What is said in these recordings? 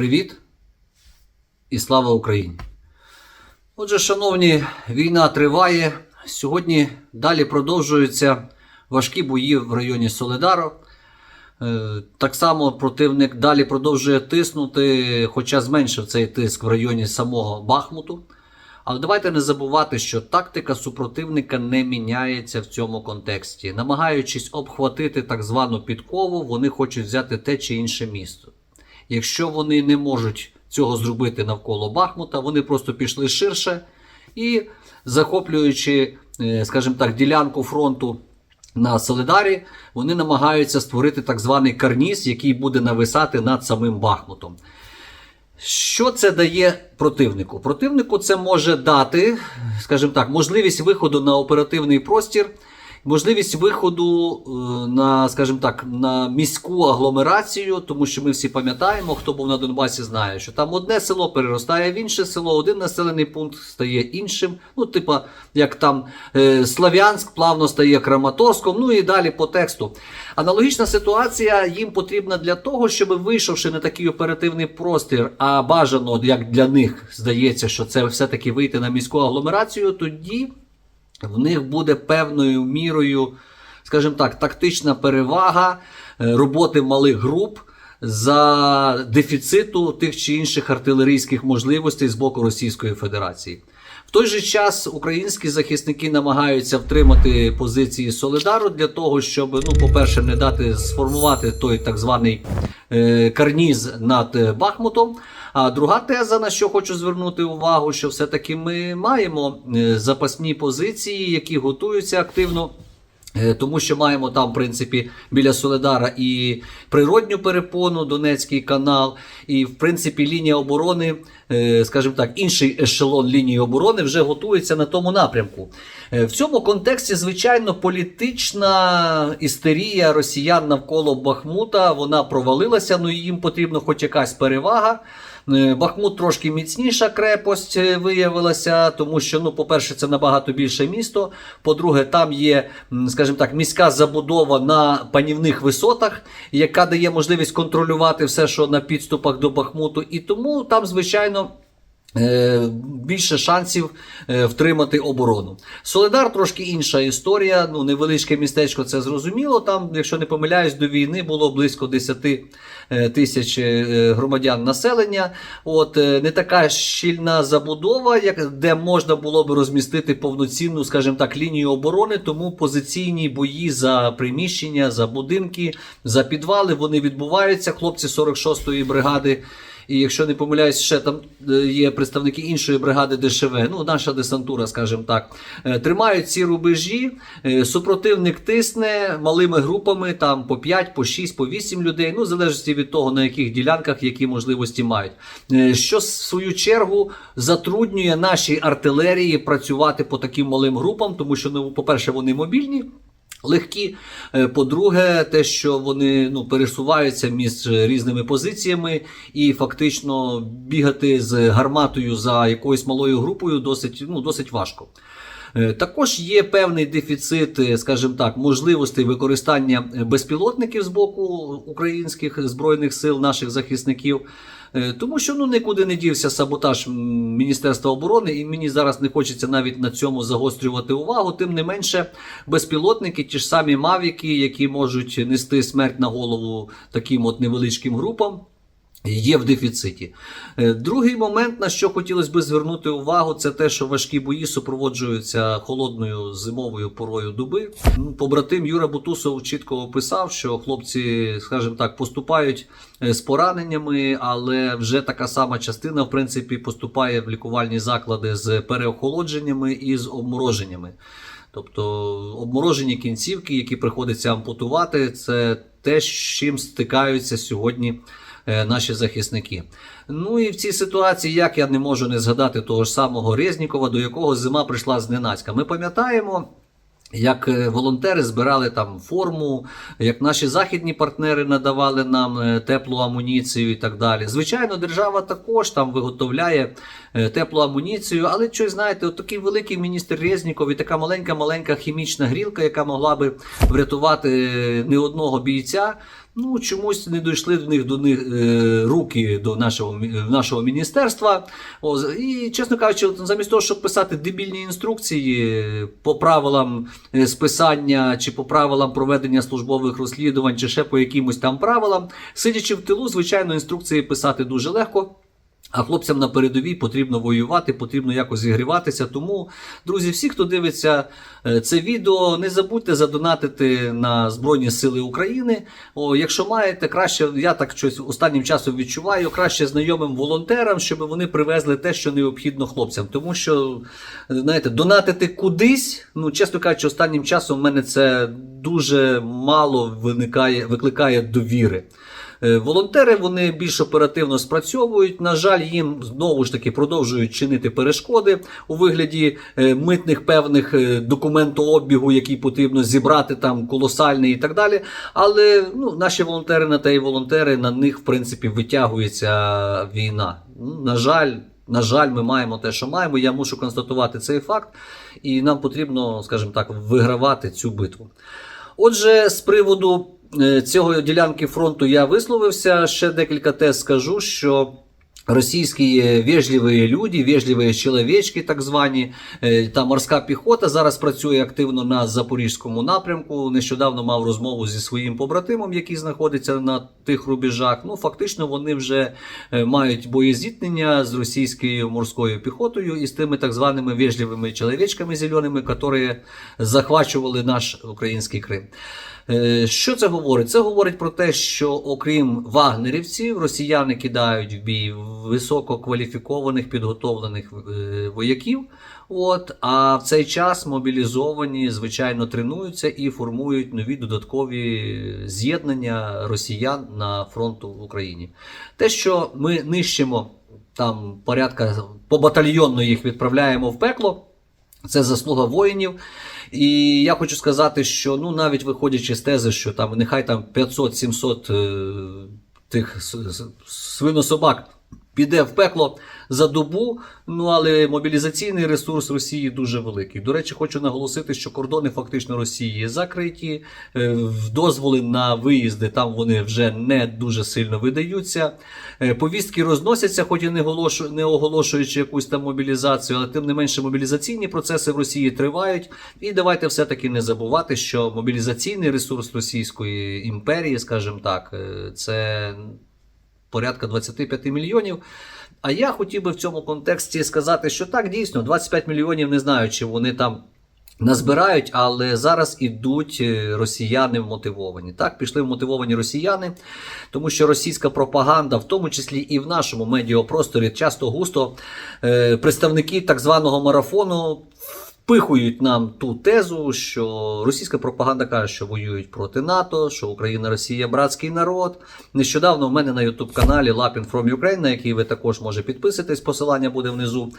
Привіт і слава Україні! Отже, шановні, війна триває. Сьогодні далі продовжуються важкі бої в районі Соледаро. Е, Так само противник далі продовжує тиснути, хоча зменшив цей тиск в районі самого Бахмуту. Але давайте не забувати, що тактика супротивника не міняється в цьому контексті. Намагаючись обхватити так звану підкову, вони хочуть взяти те чи інше місто. Якщо вони не можуть цього зробити навколо Бахмута, вони просто пішли ширше і, захоплюючи, е, скажімо так, ділянку фронту на Солидарі, вони намагаються створити так званий карніз, який буде нависати над самим Бахмутом. Що це дає противнику? Противнику це може дати, скажімо так, можливість виходу на оперативний простір, можливість виходу е, на, скажімо так, на міську агломерацію, тому що ми всі пам'ятаємо, хто був на Донбасі, знає, що там одне село переростає в інше село, один населений пункт стає іншим. Ну, типа, як там е, Слав'янськ плавно стає Краматорськом, ну і далі по тексту. Аналогічна ситуація їм потрібна для того, щоб вийшовши на такий оперативний простір, а бажано, як для них здається, що це все-таки вийти на міську агломерацію, тоді в них буде певною мірою, скажімо так, тактична перевага е, роботи малих груп за дефіциту тих чи інших артилерійських можливостей з боку Російської Федерації. В той же час українські захисники намагаються втримати позиції Солидару для того, щоб, ну, по-перше, не дати сформувати той так званий е, карніз над е, Бахмутом. А друга теза, на що хочу звернути увагу, що все-таки ми маємо е, запасні позиції, які готуються активно. Е, Тому що маємо там, в принципі, біля Соледара і природню перепону, Донецький канал, і, в принципі, лінія оборони, е, скажімо так, інший ешелон лінії оборони вже готується на тому напрямку. В цьому контексті, звичайно, політична істерія росіян навколо Бахмута вона провалилася. Ну їм потрібна хоч якась перевага. Е, Бахмут трошки міцніша крепость е, виявилася, тому що, ну, по-перше, це набагато більше місто. По-друге, там є, скажімо так, міська забудова на панівних висотах, яка дає можливість контролювати все, що на підступах до Бахмуту. І тому там, звичайно. е, Більше шансів втримати оборону. Солидар трошки інша історія. Ну, невеличке містечко, це зрозуміло. Там, якщо не помиляюсь, до війни було близько 10 е, тисяч е, громадян населення. От е, не така щільна забудова, як де можна було би розмістити повноцінну, скажімо так, лінію оборони. Тому позиційні бої за приміщення, за будинки, за підвали вони відбуваються. Хлопці 46-ї бригади. І якщо не помиляюсь, ще там е, є представники іншої бригади ДШВ, ну наша десантура, скажімо так, е, тримають ці рубежі. е, Супротивник тисне малими групами, там по 5, по 6, по 8 людей, ну в залежності від того, на яких ділянках які можливості мають. Що в свою чергу затруднює нашій артилерії працювати по таким малим групам, тому що, ну, по-перше, вони мобільні. Легкі. Е, По-друге, те, що вони ну, пересуваються між різними позиціями, і фактично бігати з гарматою за якоюсь малою групою досить, ну, досить важко. Е, Також є певний дефіцит, е, скажімо так, можливостей використання безпілотників з боку українських збройних сил, наших захисників. Е, Тому що ну нікуди не дівся саботаж Міністерства оборони, і мені зараз не хочеться навіть на цьому загострювати увагу. Тим не менше, безпілотники, ті ж самі мавіки, які можуть нести смерть на голову таким от невеличким групам. Є в дефіциті. Е, Другий момент, на що хотілося би звернути увагу, це те, що важкі бої супроводжуються холодною зимовою порою доби. Ну, Побратим Юра Бутусов чітко описав, що хлопці, скажімо так, поступають е, з пораненнями, але вже така сама частина, в принципі, поступає в лікувальні заклади з переохолодженнями і з обмороженнями. Тобто обморожені кінцівки, які приходиться ампутувати, це те, з чим стикаються сьогодні наші захисники. Ну і в цій ситуації, як я не можу не згадати того ж самого Резнікова, до якого зима прийшла зненацька. Ми пам'ятаємо. Як е, волонтери збирали там форму, як наші західні партнери надавали нам е, теплу амуніцію і так далі. Звичайно, держава також там виготовляє е, теплу амуніцію, але щось знаєте, от такий великий міністр Резніков і така маленька-маленька хімічна грілка, яка могла би врятувати не одного бійця. Ну, чомусь не дійшли до них до них е, руки до нашого, мі- нашого міністерства. О, і, чесно кажучи, замість того, щоб писати дебільні інструкції по правилам е, списання чи по правилам проведення службових розслідувань, чи ще по якимось там правилам, сидячи в тилу, звичайно, інструкції писати дуже легко. А хлопцям на передовій потрібно воювати, потрібно якось зігріватися. Тому, друзі, всі, хто дивиться е, це відео, не забудьте задонатити на Збройні Сили України. О, якщо маєте, краще, я так щось останнім часом відчуваю, краще знайомим волонтерам, щоб вони привезли те, що необхідно хлопцям. Тому що, знаєте, донатити кудись, ну, чесно кажучи, останнім часом в мене це дуже мало виникає, викликає довіри. Е, Волонтери вони більш оперативно спрацьовують. На жаль, їм знову ж таки продовжують чинити перешкоди у вигляді е, митних певних е, документообігу, який потрібно зібрати там колосальний і так далі. Але ну, наші волонтери на те і волонтери на них в принципі витягується війна. Ну, На жаль. На жаль, ми маємо те, що маємо. Я мушу констатувати цей факт, і нам потрібно, скажімо так, вигравати цю битву. Отже, з приводу цього ділянки фронту я висловився. Ще декілька тез скажу, що. Російські вежливі люди, вежливі чоловічки, так звані, е, та морська піхота зараз працює активно на запорізькому напрямку. Нещодавно мав розмову зі своїм побратимом, який знаходиться на тих рубежах. Ну, фактично, вони вже е, мають боєзіткнення з російською морською піхотою і з тими так званими вежливими чоловічками зеленими, які захвачували наш український Крим. Е, Що це говорить? Це говорить про те, що окрім вагнерівців, росіяни кидають в бій висококваліфікованих підготовлених е, вояків. От, а в цей час мобілізовані, звичайно, тренуються і формують нові додаткові з'єднання росіян на фронту в Україні. Те, що ми нищимо там порядка по батальйонно їх відправляємо в пекло. Це заслуга воїнів. І я хочу сказати, що ну навіть виходячи з тези, що там нехай там 500-700 е, тих свинособак піде в пекло за добу. Ну але мобілізаційний ресурс Росії дуже великий. До речі, хочу наголосити, що кордони фактично Росії закриті. е, Дозволи на виїзди там вони вже не дуже сильно видаються. Е, Повістки розносяться, хоч і не, оголошу- не оголошуючи якусь там мобілізацію, але тим не менше мобілізаційні процеси в Росії тривають. І давайте все-таки не забувати, що мобілізаційний ресурс Російської імперії, скажімо так, е, це порядка 25 мільйонів. А я хотів би в цьому контексті сказати, що так, дійсно, 25 мільйонів не знаю, чи вони там. Назбирають, але зараз ідуть е, росіяни вмотивовані. Так, пішли вмотивовані росіяни, тому що російська пропаганда, в тому числі і в нашому медіапросторі, часто густо е, представники так званого марафону впихують нам ту тезу, що російська пропаганда каже, що воюють проти НАТО, що Україна, Росія братський народ. Нещодавно в мене на youtube каналі Lapin from Ukraine, на який ви також може підписатись, посилання буде внизу.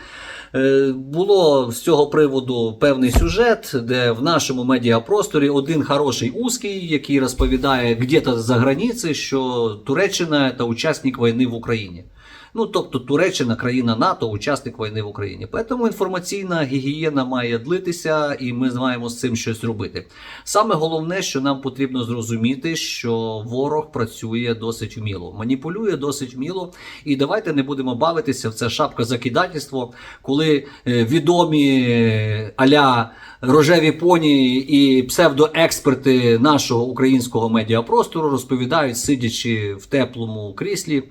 Е, Було з цього приводу певний сюжет, де в нашому медіапросторі один хороший узкий, який розповідає где-то за границею, що Туреччина це учасник війни в Україні. Ну, тобто Туреччина, країна НАТО, учасник війни в Україні. Тому інформаційна гігієна має длитися, і ми маємо з цим щось робити. Саме головне, що нам потрібно зрозуміти, що ворог працює досить вміло, маніпулює досить вміло. І давайте не будемо бавитися в це шапка закидательство, коли е, відомі е, аля рожеві поні і псевдоексперти нашого українського медіапростору розповідають, сидячи в теплому кріслі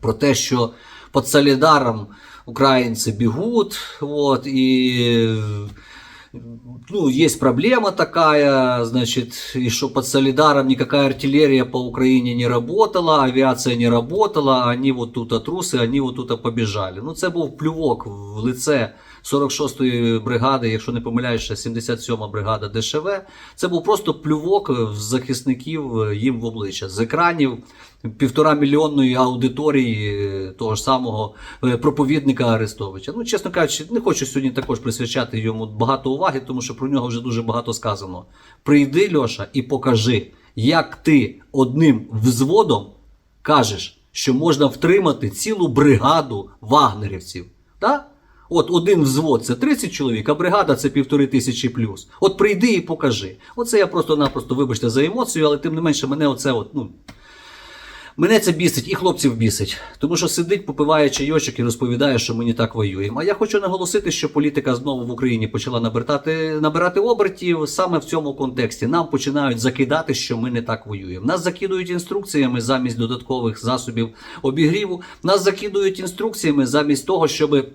про те, що під Солідаром українці бігуть, от, і ну, є проблема така, значить, і що под Солідаром ніяка артилерія по Україні не работала, авіація не работала, они вот тут отруси, вони вот тут побіжали. Ну, це був плювок в лице 46-ї бригади, якщо не помиляюсь, ще 77-ма бригада ДШВ. Це був просто плювок захисників е, їм в обличчя з екранів півтора мільйонної аудиторії е, того ж самого е, проповідника Арестовича. Ну, чесно кажучи, не хочу сьогодні також присвячати йому багато уваги, тому що про нього вже дуже багато сказано. Прийди, Льоша, і покажи, як ти одним взводом кажеш, що можна втримати цілу бригаду вагнерівців. Так? От один взвод це 30 чоловік, а бригада це півтори тисячі плюс. От прийди і покажи. Оце я просто-напросто, вибачте за емоцію, але тим не менше мене оце от, ну. Мене це бісить і хлопців бісить, тому що сидить, попиває чайочок і розповідає, що ми не так воюємо. А я хочу наголосити, що політика знову в Україні почала набирати, набирати обертів саме в цьому контексті. Нам починають закидати, що ми не так воюємо. Нас закидують інструкціями замість додаткових засобів обігріву. Нас закидують інструкціями замість того, щоб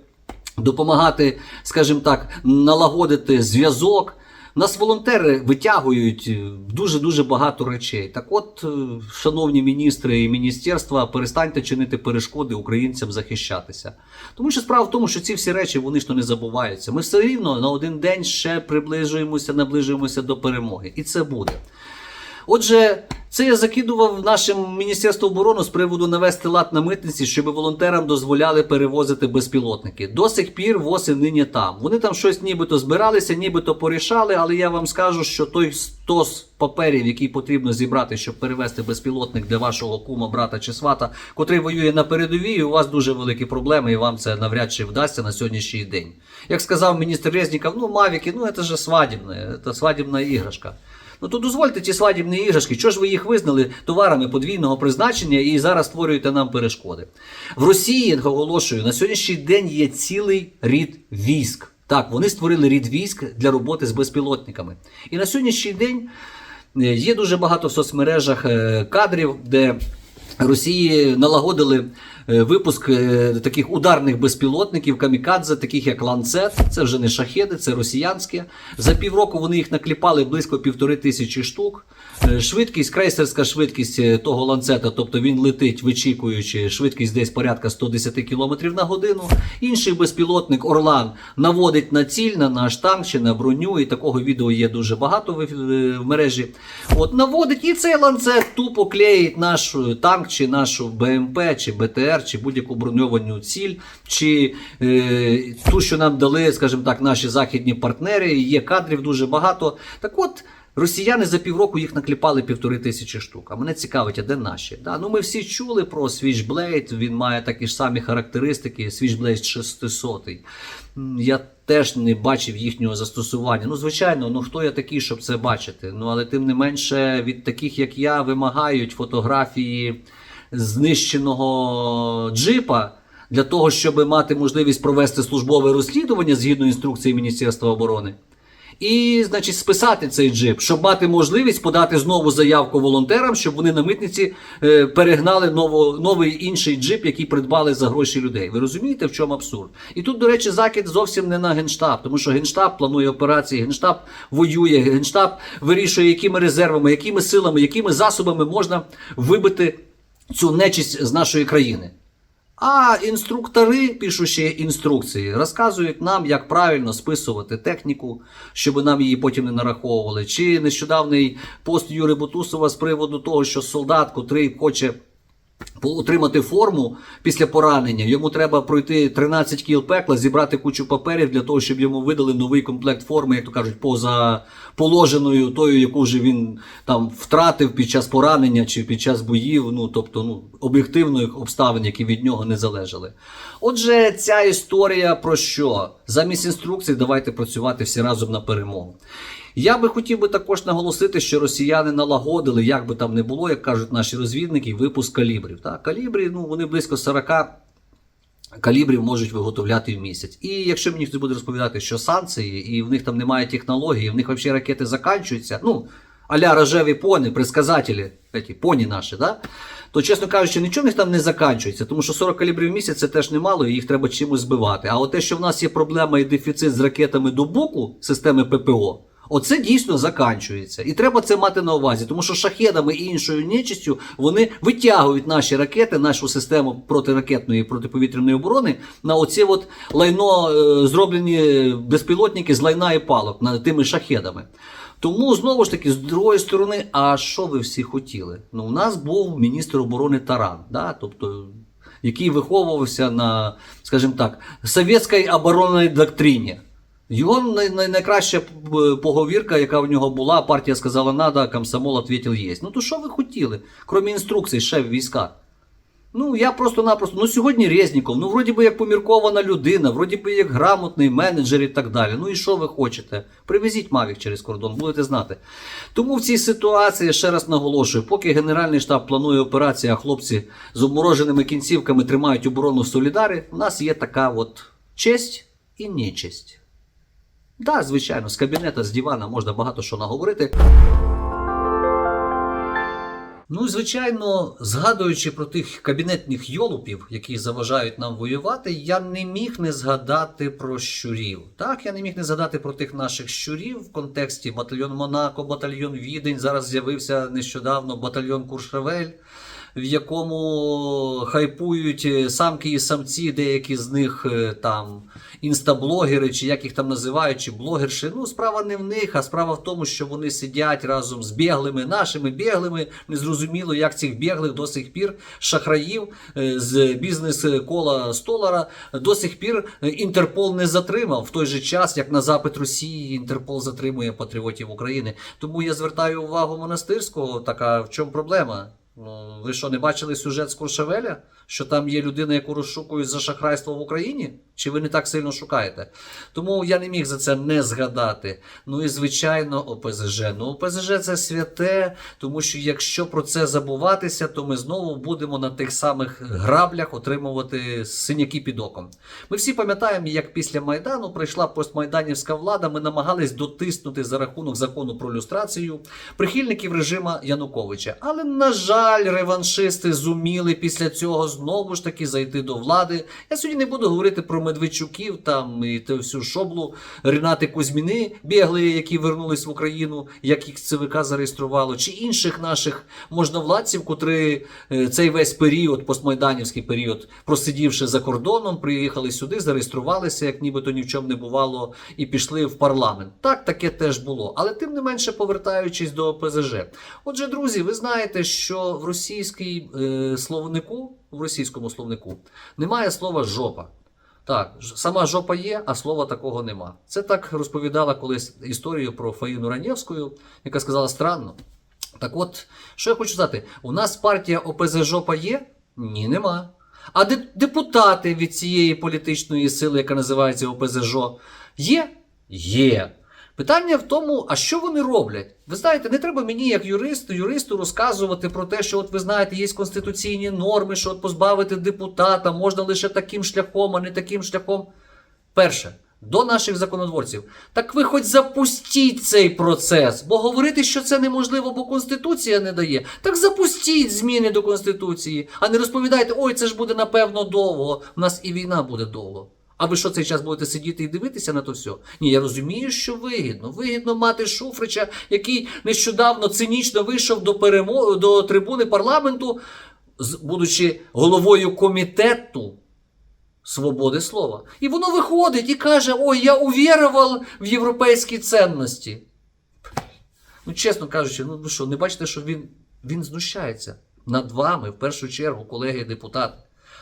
допомагати, скажімо так, налагодити зв'язок. Нас волонтери витягують дуже дуже багато речей. Так, от, е, шановні міністри і міністерства, перестаньте чинити перешкоди українцям захищатися. Тому що справа в тому, що ці всі речі вони ж то не забуваються. Ми все рівно на один день ще приближуємося, наближуємося до перемоги, і це буде. Отже, це я закидував нашим Міністерству оборони з приводу навести лад на митниці, щоб волонтерам дозволяли перевозити безпілотники. До сих пір ВОЗ і нині там. Вони там щось нібито збиралися, нібито порішали, але я вам скажу, що той стос паперів, який потрібно зібрати, щоб перевезти безпілотник для вашого кума, брата чи свата, котрий воює на передовій, у вас дуже великі проблеми, і вам це навряд чи вдасться на сьогоднішній день. Як сказав міністр Резніков, ну мавіки, ну це ж свадібне, це свадібна іграшка. Ну то дозвольте ті свадібні іграшки, що ж ви їх визнали товарами подвійного призначення і зараз створюєте нам перешкоди. В Росії, оголошую, на сьогоднішній день є цілий рід військ. Так, вони створили рід військ для роботи з безпілотниками. І на сьогоднішній день е, є дуже багато в соцмережах е, кадрів, де Росії налагодили випуск е, таких ударних безпілотників камікадзе, таких як ланцет. Це вже не шахеди, це росіянське. За півроку вони їх накліпали близько півтори тисячі штук. Е, Швидкість, крейсерська швидкість е, того ланцета, тобто він летить, вичікуючи швидкість десь порядка 110 км на годину. Інший безпілотник Орлан наводить на ціль, на наш танк чи на броню, і такого відео є дуже багато в, в- мережі. От наводить і цей ланцет тупо клеїть наш е, танк, чи нашу БМП, чи БТР, чи будь-яку броньовану ціль, чи е, ту, що нам дали, скажімо так, наші західні партнери. Є кадрів дуже багато. Так от. Росіяни за півроку їх накліпали півтори тисячі штук. А мене цікавить, а де наші? Да? Ну ми всі чули про Switchblade, він має такі ж самі характеристики, Switchblade 600. Я теж не бачив їхнього застосування. Ну, звичайно, ну хто я такий, щоб це бачити? Ну, але тим не менше, від таких, як я, вимагають фотографії знищеного джипа. Для того, щоб мати можливість провести службове розслідування згідно інструкції Міністерства оборони, і, значить, списати цей джип, щоб мати можливість подати знову заявку волонтерам, щоб вони на митниці е, перегнали ново, новий інший джип, який придбали за гроші людей. Ви розумієте, в чому абсурд? І тут, до речі, закид зовсім не на генштаб, тому що генштаб планує операції, генштаб воює, генштаб вирішує, якими резервами, якими силами, якими засобами можна вибити цю нечисть з нашої країни. А інструктори, пишучи інструкції, розказують нам, як правильно списувати техніку, щоб нам її потім не нараховували. Чи нещодавний пост Юри Бутусова з приводу того, що солдат, котрий хоче отримати форму після поранення, йому треба пройти 13 кіл пекла, зібрати кучу паперів для того, щоб йому видали новий комплект форми, як то кажуть, поза положеною тою, яку вже він там втратив під час поранення чи під час боїв, ну тобто ну, об'єктивних обставин, які від нього не залежали. Отже, ця історія про що? Замість інструкцій давайте працювати всі разом на перемогу. Я би хотів би також наголосити, що росіяни налагодили, як би там не було, як кажуть наші розвідники, випуск калібрів. Так, калібрі, ну вони близько 40 калібрів можуть виготовляти в місяць. І якщо мені хтось буде розповідати, що санкції, і в них там немає технології, в них взагалі ракети заканчуються, ну, аля рожеві пони, предсказателі, такі, поні наші, да? то, чесно кажучи, нічого в них там не заканчується, тому що 40 калібрів в місяць це теж немало, і їх треба чимось збивати. А от те, що в нас є проблема і дефіцит з ракетами до боку системи ППО, Оце дійсно заканчується. І треба це мати на увазі, тому що шахедами і іншою нечистю вони витягують наші ракети, нашу систему протиракетної і протиповітряної оборони на оці от лайно е, зроблені безпілотники з лайна і палок над тими шахедами. Тому знову ж таки, з другої сторони, а що ви всі хотіли? Ну, у нас був міністр оборони Таран, да? тобто, який виховувався на, скажімо так, совєтській оборонній доктрині. Його най- най- найкраща поговірка, яка в нього була, партія сказала надо, комсомол відповів єсть. Ну то що ви хотіли, крім інструкцій, ще в військах? Ну, я просто-напросто, ну сьогодні Резніков, ну вроді би як поміркована людина, вроді би як грамотний менеджер і так далі. Ну і що ви хочете? Привезіть Мавік через кордон, будете знати. Тому в цій ситуації, ще раз наголошую, поки Генеральний штаб планує операцію, а хлопці з обмороженими кінцівками тримають оборону в Солідарі, у нас є така от честь і нечесть. Да, звичайно, з кабінета, з дивана можна багато що наговорити. Ну, і, звичайно, згадуючи про тих кабінетних йолупів, які заважають нам воювати, я не міг не згадати про щурів. Так, я не міг не згадати про тих наших щурів в контексті батальйон Монако, батальйон Відень. Зараз з'явився нещодавно батальйон Куршевель, в якому хайпують самки і самці, деякі з них е, там інстаблогери, чи як їх там називають, чи блогерші. Ну, справа не в них, а справа в тому, що вони сидять разом з біглими, нашими біглими. Незрозуміло, як цих біглих до сих пір шахраїв е, з бізнес-кола Столара до сих пір е, Інтерпол не затримав в той же час, як на запит Росії Інтерпол затримує патріотів України. Тому я звертаю увагу монастирського. Така в чому проблема? Ну, ви що, не бачили сюжет з Куршевеля? Що там є людина, яку розшукують за шахрайство в Україні? Чи ви не так сильно шукаєте? Тому я не міг за це не згадати. Ну і звичайно, ОПЗЖ. Ну, ОПЗЖ це святе, тому що якщо про це забуватися, то ми знову будемо на тих самих граблях отримувати синяки під оком. Ми всі пам'ятаємо, як після Майдану прийшла постмайданівська влада, ми намагались дотиснути за рахунок закону про люстрацію прихильників режима Януковича. Але, на жаль, реваншисти зуміли після цього знову ж таки зайти до влади. Я сьогодні не буду говорити про Медведчуків там і ту всю шоблу Ренати Кузьміни, бігли, які вернулись в Україну, як їх ЦВК зареєструвало, чи інших наших можновладців, котрі е, цей весь період, постмайданівський період, просидівши за кордоном, приїхали сюди, зареєструвалися, як нібито ні в чому не бувало, і пішли в парламент. Так, таке теж було. Але тим не менше повертаючись до ОПЗЖ. Отже, друзі, ви знаєте, що в російській е, словнику, в російському словнику немає слова жопа. Так, сама жопа є, а слова такого нема. Це так розповідала колись історію про Фаїну Ранєвську, яка сказала странно. Так от, що я хочу сказати, у нас партія ОПЗ жопа є? Ні, нема. А депутати від цієї політичної сили, яка називається ОПЗЖО, є? Є. Питання в тому, а що вони роблять? Ви знаєте, не треба мені, як юристу, юристу, розказувати про те, що от ви знаєте, є конституційні норми, що от позбавити депутата можна лише таким шляхом, а не таким шляхом. Перше, до наших законотворців. Так ви хоч запустіть цей процес, бо говорити, що це неможливо, бо Конституція не дає. Так запустіть зміни до Конституції, а не розповідайте, ой, це ж буде напевно довго. У нас і війна буде довго. А ви що цей час будете сидіти і дивитися на то все? Ні, я розумію, що вигідно. Вигідно мати Шуфрича, який нещодавно цинічно вийшов до перемо... до трибуни парламенту, будучи головою комітету свободи слова. І воно виходить і каже: Ой, я увірував в європейські цінності. Ну, чесно кажучи, ну що, не бачите, що він, він знущається над вами, в першу чергу, колеги депутати.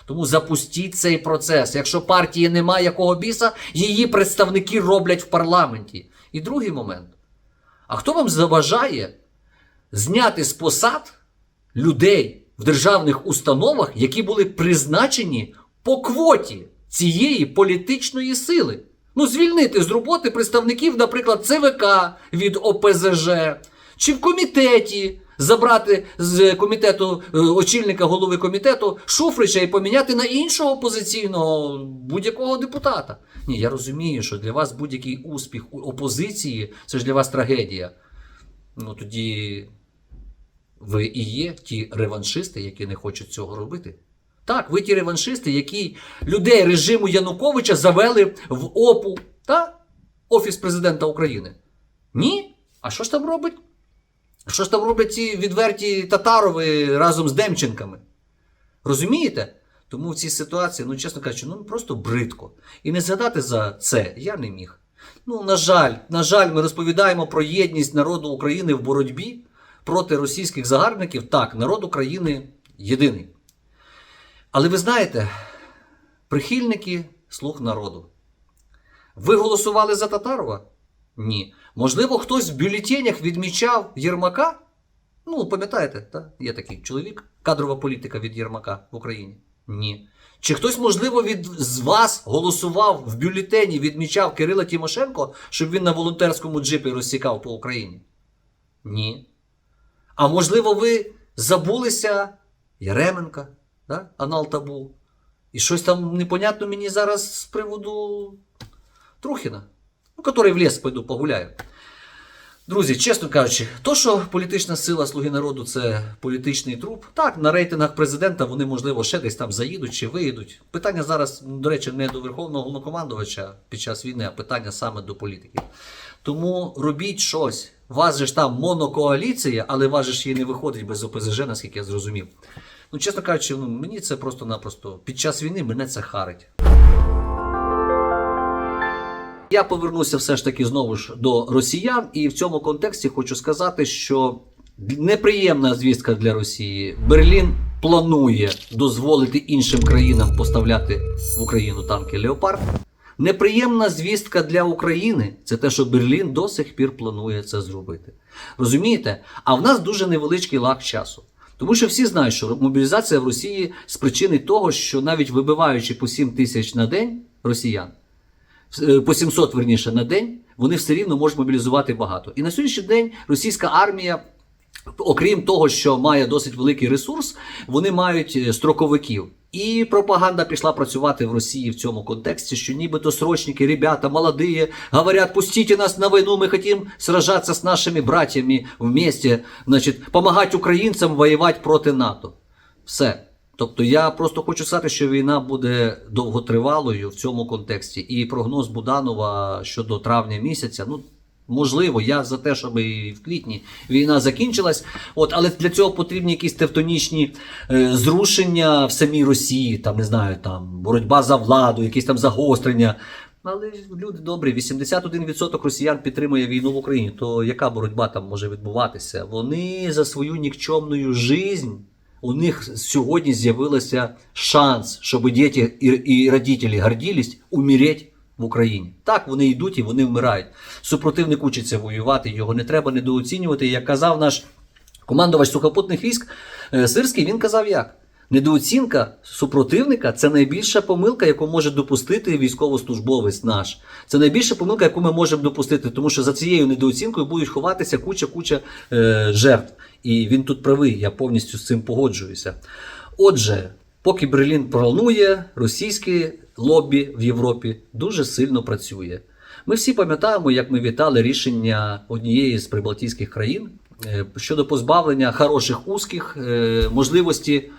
Тому запустіть цей процес. Якщо партії немає якого біса, її представники роблять в парламенті. І другий момент. А хто вам заважає зняти з посад людей в державних установах, які були призначені по квоті цієї політичної сили. Ну, звільнити з роботи представників, наприклад, ЦВК від ОПЗЖ, чи в комітеті забрати з комітету е, очільника голови комітету Шуфрича і поміняти на іншого опозиційного будь-якого депутата. Ні, я розумію, що для вас будь-який успіх опозиції це ж для вас трагедія. Ну тоді ви і є ті реваншисти, які не хочуть цього робити. Так, ви ті реваншисти, які людей режиму Януковича завели в ОПУ та Офіс президента України. Ні? А що ж там робить? Що ж там роблять ці відверті татарови разом з Демченками? Розумієте? Тому в цій ситуації, ну чесно кажучи, ну просто бридко. І не згадати за це я не міг. Ну, на жаль, на жаль, ми розповідаємо про єдність народу України в боротьбі проти російських загарбників. Так, народ України єдиний. Але ви знаєте, прихильники слуг народу. Ви голосували за Татарова? Ні. Можливо, хтось в бюлетенях відмічав Єрмака? Ну, пам'ятаєте, та? є такий чоловік, кадрова політика від Єрмака в Україні? Ні. Чи хтось, можливо, від з вас голосував в бюлетені, відмічав Кирила Тимошенко, щоб він на волонтерському джипі розсікав по Україні? Ні. А можливо, ви забулися Яременка, да? Анал Табу. І щось там непонятно мені зараз з приводу Трухіна, який в ліс пойду погуляю. Друзі, чесно кажучи, то, що політична сила Слуги народу це політичний труп, так, на рейтингах президента вони, можливо, ще десь там заїдуть чи виїдуть. Питання зараз, до речі, не до Верховного головнокомандувача під час війни, а питання саме до політиків. Тому робіть щось. Вас же ж там монокоаліція, але вас же ж її не виходить без ОПЗЖ, наскільки я зрозумів. Ну, чесно кажучи, ну, мені це просто-напросто під час війни мене це харить. Я повернуся все ж таки знову ж до росіян, і в цьому контексті хочу сказати, що неприємна звістка для Росії. Берлін планує дозволити іншим країнам поставляти в Україну танки Леопард. Неприємна звістка для України це те, що Берлін до сих пір планує це зробити. Розумієте? А в нас дуже невеличкий лаг часу. Тому що всі знають, що мобілізація в Росії з причини того, що навіть вибиваючи по 7 тисяч на день росіян, по 700 верніше на день, вони все рівно можуть мобілізувати багато. І на сьогоднішній день російська армія, окрім того, що має досить великий ресурс, вони мають е, строковиків. І пропаганда пішла працювати в Росії в цьому контексті, що нібито срочники, ребята, молодые, говорят, пустите нас на войну, мы хотим сражаться с нашими братьями вместе, значить, помагати українцям воювати проти НАТО. Все. Тобто я просто хочу сказати, що війна буде довготривалою в цьому контексті. І прогноз Буданова щодо травня місяця, ну можливо, я за те, щоб і в квітні війна закінчилась. От, але для цього потрібні якісь тевтонічні е, зрушення в самій Росії, там не знаю, там боротьба за владу, якісь там загострення. Але люди добрі, 81% росіян підтримує війну в Україні. То яка боротьба там може відбуватися? Вони за свою нікчемну жизнь у них сьогодні з'явився шанс, щоб діти і, і родителі гордились умереть в Україні. Так, вони йдуть і вони вмирають. Супротивник учиться воювати, його не треба недооцінювати. Як казав наш командувач сухопутних військ е, Сирський, він казав як? Недооцінка супротивника це найбільша помилка, яку може допустити військовослужбовець наш. Це найбільша помилка, яку ми можемо допустити, тому що за цією недооцінкою будуть ховатися куча-куча е, жертв. І він тут правий, я повністю з цим погоджуюся. Отже, поки Берлін планує, російське лобі в Європі дуже сильно працює. Ми всі пам'ятаємо, як ми вітали рішення однієї з прибалтійських країн е, щодо позбавлення хороших узких е, можливості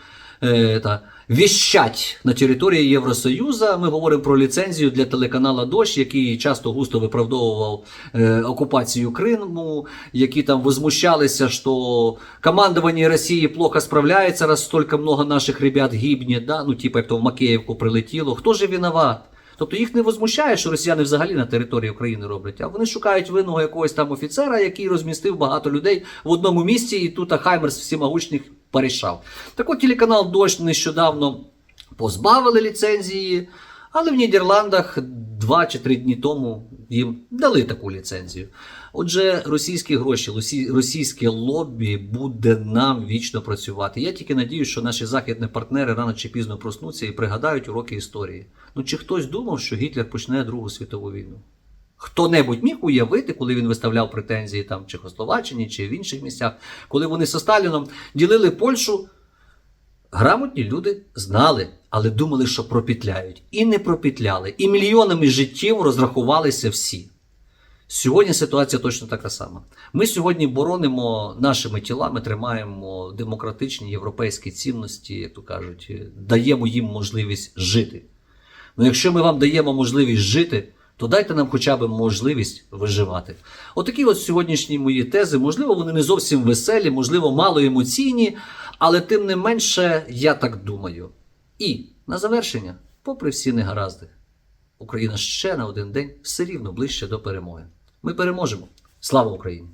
е, та, віщать на території Євросоюзу. Ми говоримо про ліцензію для телеканала Дощ, який часто густо виправдовував е, окупацію Криму, які там возмущалися, що командування Росії плохо справляється, раз стільки много наших ребят гибнет, да? ну, типу, як то в Макеївку прилетіло. Хто ж виноват? Тобто їх не возмущає, що росіяни взагалі на території України роблять, а вони шукають винного якогось там офіцера, який розмістив багато людей в одному місці, і тут Хаймерс всімогучних порішав. Так от телеканал Дощ нещодавно позбавили ліцензії, але в Нідерландах два чи три дні тому їм дали таку ліцензію. Отже, російські гроші, російське лобі буде нам вічно працювати. Я тільки надію, що наші західні партнери рано чи пізно проснуться і пригадають уроки історії. Ну чи хтось думав, що Гітлер почне Другу світову війну? Хто-небудь міг уявити, коли він виставляв претензії там в Чехословаччині чи в інших місцях, коли вони зі Сталіном ділили Польщу, Грамотні люди знали, але думали, що пропітляють. І не пропітляли. І мільйонами життів розрахувалися всі. Сьогодні ситуація точно така сама. Ми сьогодні боронимо нашими тілами, тримаємо демократичні європейські цінності, як то кажуть, даємо їм можливість жити. Ну якщо ми вам даємо можливість жити, то дайте нам хоча б можливість виживати. Отакі от сьогоднішні мої тези, можливо, вони не зовсім веселі, можливо, мало емоційні, але тим не менше, я так думаю. І на завершення, попри всі негаразди, Україна ще на один день все рівно ближче до перемоги. Ми переможемо. Слава Україні!